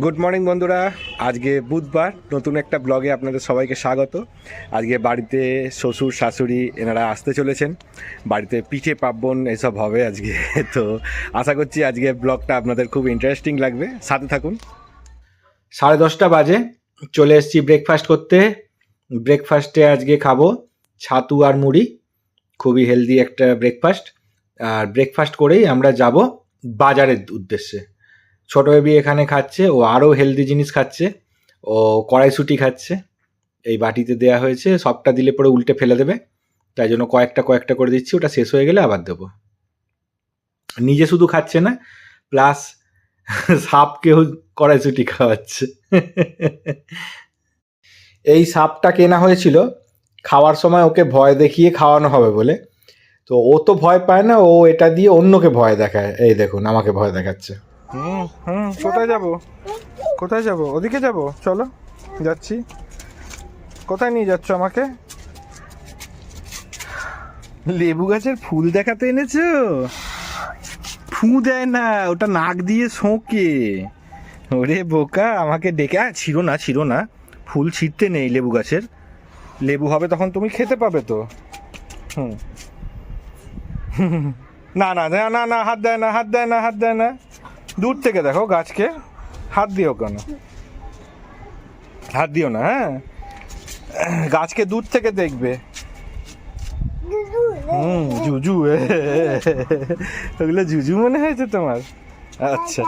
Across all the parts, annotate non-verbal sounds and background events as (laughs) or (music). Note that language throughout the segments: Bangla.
গুড মর্নিং বন্ধুরা। আজকে বুধবার, নতুন একটা ব্লগে আপনাদের সবাইকে স্বাগত। আজকে বাড়িতে শ্বশুর, শাশুড়ি এনারা আসতে চলেছেন। বাড়িতে পিঠে, পার্বণ এসব হবে আজকে। (laughs) তো আশা করছি আজকে ব্লগটা আপনাদের খুব ইন্টারেস্টিং লাগবে। সাথে থাকুন। সাড়ে দশটা বাজে। চলে এসেছি ব্রেকফাস্ট করতে। ব্রেকফাস্টে আজকে খাব ছাতু আর মুড়ি। খুবই হেলদি একটা ব্রেকফাস্ট আর ব্রেকফাস্ট করেই আমরা যাব বাজারের উদ্দেশ্যে। ছোট বেবি এখানে খাচ্ছে, ও আরও হেলদি জিনিস খাচ্ছে, ও কড়াইশুটি খাচ্ছে, এই বাটিতে দেয়া হয়েছে, সবটা দিলে পরে উল্টে ফেলে দেবে, তাই জন্য কয়েকটা কয়েকটা করে দিচ্ছি, ওটা শেষ হয়ে গেলে আবার দেবো। নিজে শুধু খাচ্ছে না প্লাস সাপকেও কড়াইশুটি খাওয়াচ্ছে। এই সাপটা কেনা হয়েছিল, খাওয়ার সময় ওকে ভয় দেখিয়ে খাওয়ানো হবে বলে। তো ও তো ভয় পায় না, ও এটা দিয়ে অন্যকে ভয় দেখায়, এই দেখুন, আমাকে ভয় দেখাচ্ছে। হুম হুম, কোথায় যাব? কোথায় যাব? ওদিকে যাব? চলো, যাচ্ছি। কোথায় নিয়ে যাচ্ছ আমাকে? লেবু গাছের ফুল দেখাতে এনেছো? ফু দেয় না, ওটা নাক দিয়ে শোঁকে। ওরে বোকা, আমাকে ডেকে আ ছিল না ছিল না। ফুল ছিঁড়তে নেই লেবু গাছের। লেবু হবে তখন তুমি খেতে পাবে তো। হুম। (laughs) না না না না, হাত দেয় না, হাত দেয় না, হাত দেয় না। দূর থেকে দেখো গাছকে। হাত দিও কেন? হাত দিও না হ্যাঁ? গাছকে দূর থেকে দেখবে। হুম, জুজু ওগুলো জুজু মনে হয়েছে তোমার? আচ্ছা।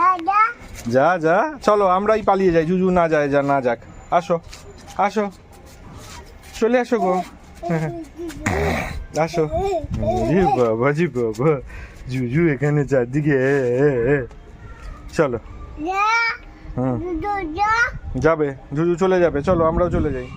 যা যা। চলো, আমরাই পালিয়ে যাই। জুজু না যায়, যা, না যাক। আসো আসো। চলে আসো গো। আসো। জি বাবা জি বাবা। জুজু এখানে চারদিকে। চলো। হুম। যাবে। জুজু চলে যাবে। চলো আমরাও চলে যাই।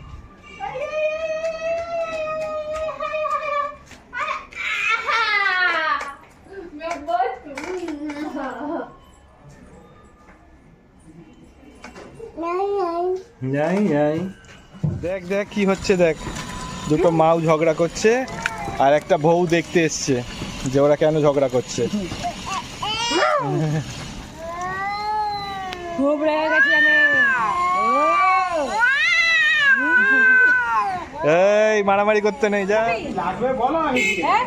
দেখ দেখ কি হচ্ছে দেখ। দুটো মাও ঝগড়া করছে আর একটা বউ দেখতে এসছে যে ওরা কেন ঝগড়া করছে। খুব রেগে গেছি আমি। এই মারামারি করতে নেই যা। হ্যাঁ?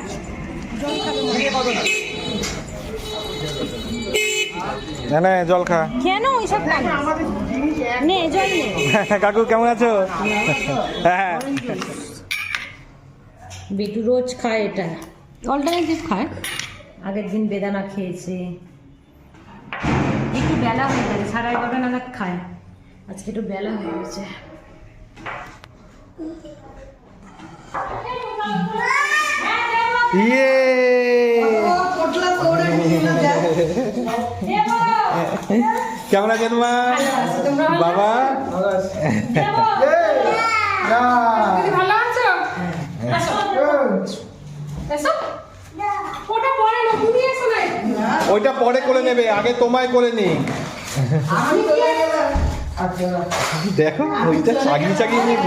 না। না জল খা। কেন ওইসব খাই নে জল নে। (laughs) কাকু কেমন আছো? হ্যাঁ বিটু রোজ খায় এটা। অল্টারনেটিভ খায়। আগের দিন বেদানা খেয়েছে। বেলা হয়ে গেছে সাড়ে এগারোটা নাগাদ খায়। আজকে একটু বেলা হয়ে গেছে। ইয়ে! কেমন আছে তোমার? বাবা? ভালো আছো? ওইটা পরে করে নেবে আগে তোমায় করে নি। দেখো ওইটা চাগি চাগি নিয়ে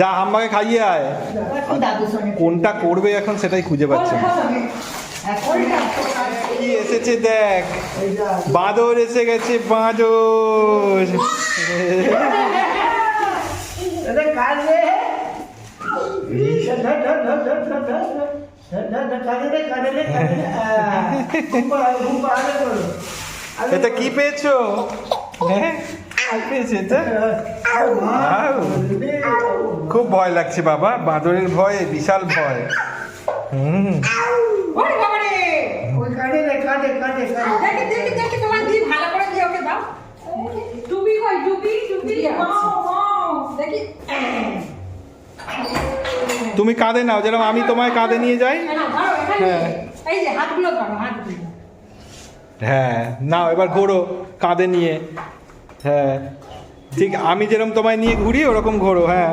যা হাম্বাকে খাইয়ে আয়। কোনটা করবে এখন সেটাই খুঁজে পাচ্ছে কি এসেছে দেখ। বাঁদর এসে গেছে বাঁদর। (laughs) এটা কি পেয়েছ? খুব ভয় লাগছে বাবা বাঁদরের ভয় বিশাল ভয়। হুম। কই দেখি। তুমি কাঁধে নাও যেরকম আমি তোমায় কাঁধে নিয়ে যাই। হ্যাঁ। এই যে হাতগুলো ধরো হাতগুলো। হ্যাঁ নাও এবার ঘোরো কাঁধে নিয়ে। হ্যাঁ ঠিক আমি যেরকম তোমায় নিয়ে ঘুরি ওরকম ঘোরো হ্যাঁ।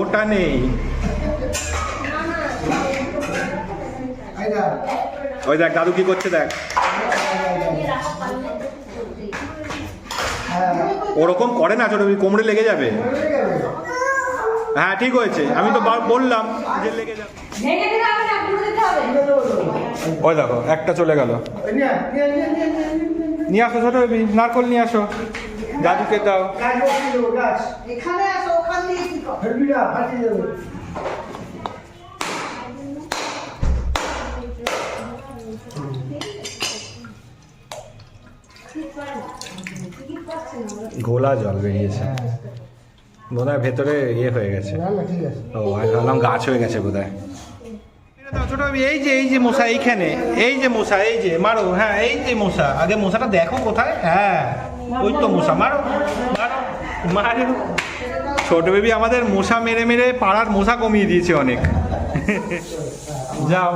ওটা নেই। ওই দেখ দাদু কি করছে দেখ। ওরকম করে না ছোট কোমরে লেগে যাবে। হ্যাঁ ঠিক হয়েছে। আমি তো বললাম যে লেগে ওই দেখো একটা চলে গেল। নিয়ে আসো ছোট নারকল নিয়ে আসো। দাদুকে দাও। ঘোলা জল বেরিয়েছে। বোধ হয় ভেতরে ইয়ে হয়ে গেছে। ও আমি ভাবলাম গাছ হয়ে গেছে বোধ হয় ছোট এই যে এই যে মশা এইখানে এই যে মশা এই যে মারো হ্যাঁ এই যে মশা। আগে মশাটা দেখো কোথায়? হ্যাঁ ওই তো মশা মারো মারো মারো। ছোট বেবি আমাদের মশা মেরে মেরে পাড়ার মশা কমিয়ে দিয়েছে অনেক। যাও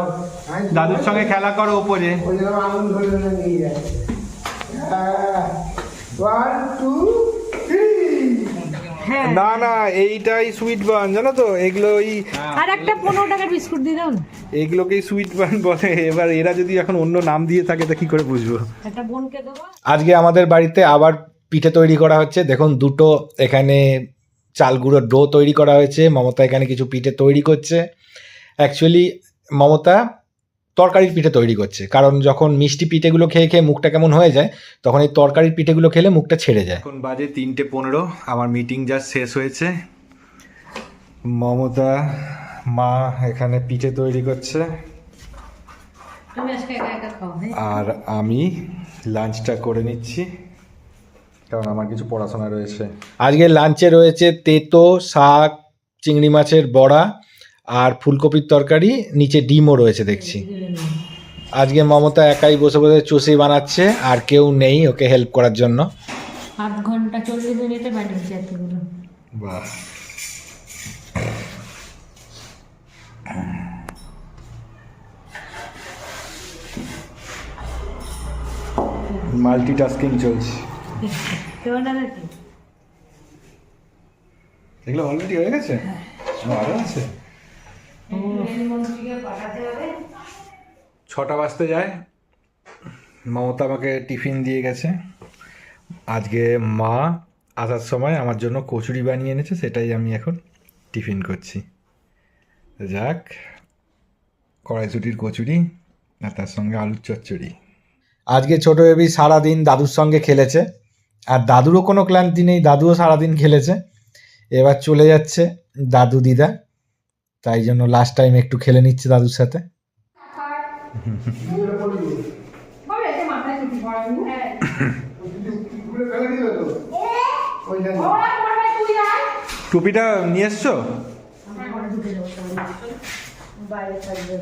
দাদুর সঙ্গে খেলা করো উপরে ওই জন্য না না এইটাই সুইট বান জানো তো? এগুলো ওই আর একটা পনেরো টাকার বিস্কুট দিয়ে দাও না। এগুলোকেই সুইট বান বলে। এবার এরা যদি এখন অন্য নাম দিয়ে থাকে তা কি করে বুঝব? একটা বোনকে দেবো। আজকে আমাদের বাড়িতে আবার পিঠে তৈরি করা হচ্ছে। দেখুন দুটো এখানে চাল গুঁড়োর ডো তৈরি করা হয়েছে। মমতা এখানে কিছু পিঠে তৈরি করছে। অ্যাকচুয়ালি মমতা তরকারির পিঠে তৈরি করছে। কারণ যখন মিষ্টি পিঠেগুলো খেয়ে খেয়ে মুখটা কেমন হয়ে যায় তখন এই তরকারির পিঠেগুলো খেলে মুখটা ছেড়ে যায়। এখন বাজে তিনটে পনেরো আমার মিটিং জাস্ট শেষ হয়েছে। মমতা মা এখানে পিঠে তৈরি করছে। হ্যাঁ? আর আমি লাঞ্চটা করে নিচ্ছি কারণ আমার কিছু পড়াশোনা রয়েছে। আজকে লাঞ্চে রয়েছে তেতো শাক চিংড়ি মাছের বড়া আর ফুলকপির তরকারি নিচে ডিমও রয়েছে দেখছি। আজকে মমতা একাই বসে বসে চুষি বানাচ্ছে আর কেউ নেই ওকে হেল্প করার জন্য। আধ ঘণ্টা চল্লিশ মিনিটে বানিয়েছি এতগুলো বাহ। মাল্টিটাস্কিং চলছে। এগুলো অলরেডি হয়ে গেছে? আরও আছে? ছটা বাজতে যায়। মমতা আমাকে টিফিন দিয়ে গেছে। আজকে মা আসার সময় আমার জন্য কচুরি বানিয়ে এনেছে, সেটাই আমি এখন টিফিন করছি। যাক, কড়াইশুটির কচুরি আর তার সঙ্গে আলুর চচ্চড়ি। আজকে ছোট বেবি সারাদিন দাদুর সঙ্গে খেলেছে, আর দাদুরও কোনো ক্লান্তি নেই, দাদুও সারাদিন খেলেছে। এবার চলে যাচ্ছে দাদু দিদা। তাই জন্য লাস্ট টাইম একটু খেলে নিচ্ছে দাদুর সাথে। হ্যাঁ টুপিটা নিয়ে এসছো? বাইরে থাকবে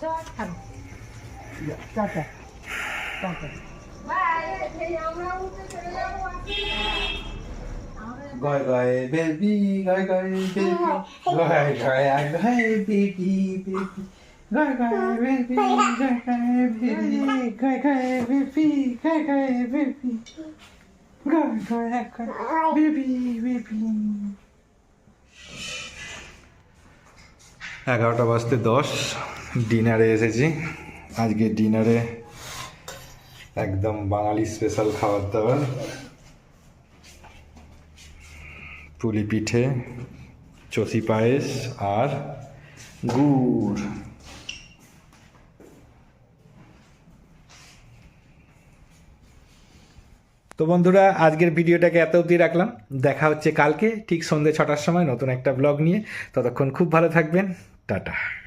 চল থাকবে টাটা টাটা গায় গায় বেবি গায় গায় বেবি গায় গায় গায় বেবি বেবি গায় গায় বেবি গায় গায় বেবি গায় গায় বেবি গায় গায় বেবি গায় গায় গায় বেবি বেবি এগারোটা বাজতে দশ ডিনারে এসেছি আজকে ডিনারে একদম বাঙালি স্পেশাল খাবার দাবার পুলি পিঠে পায়েস আর গুড়। তো বন্ধুরা, আজকের ভিডিওটাকে এত অব্দি রাখলাম। দেখা হচ্ছে কালকে, ঠিক সন্ধ্যে ছটার সময় নতুন একটা ব্লগ নিয়ে। ততক্ষণ খুব ভালো থাকবেন। টাটা।